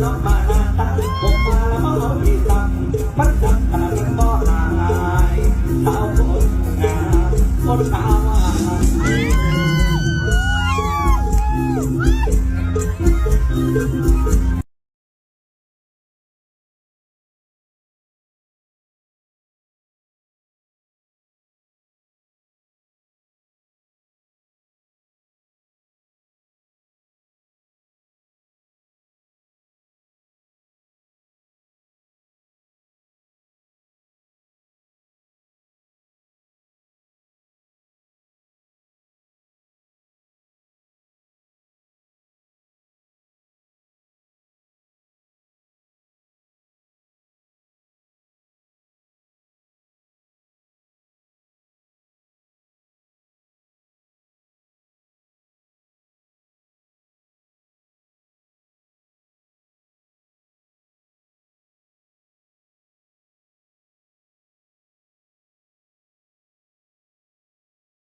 มันจับตาเป็นบ่หายสาคนงามคน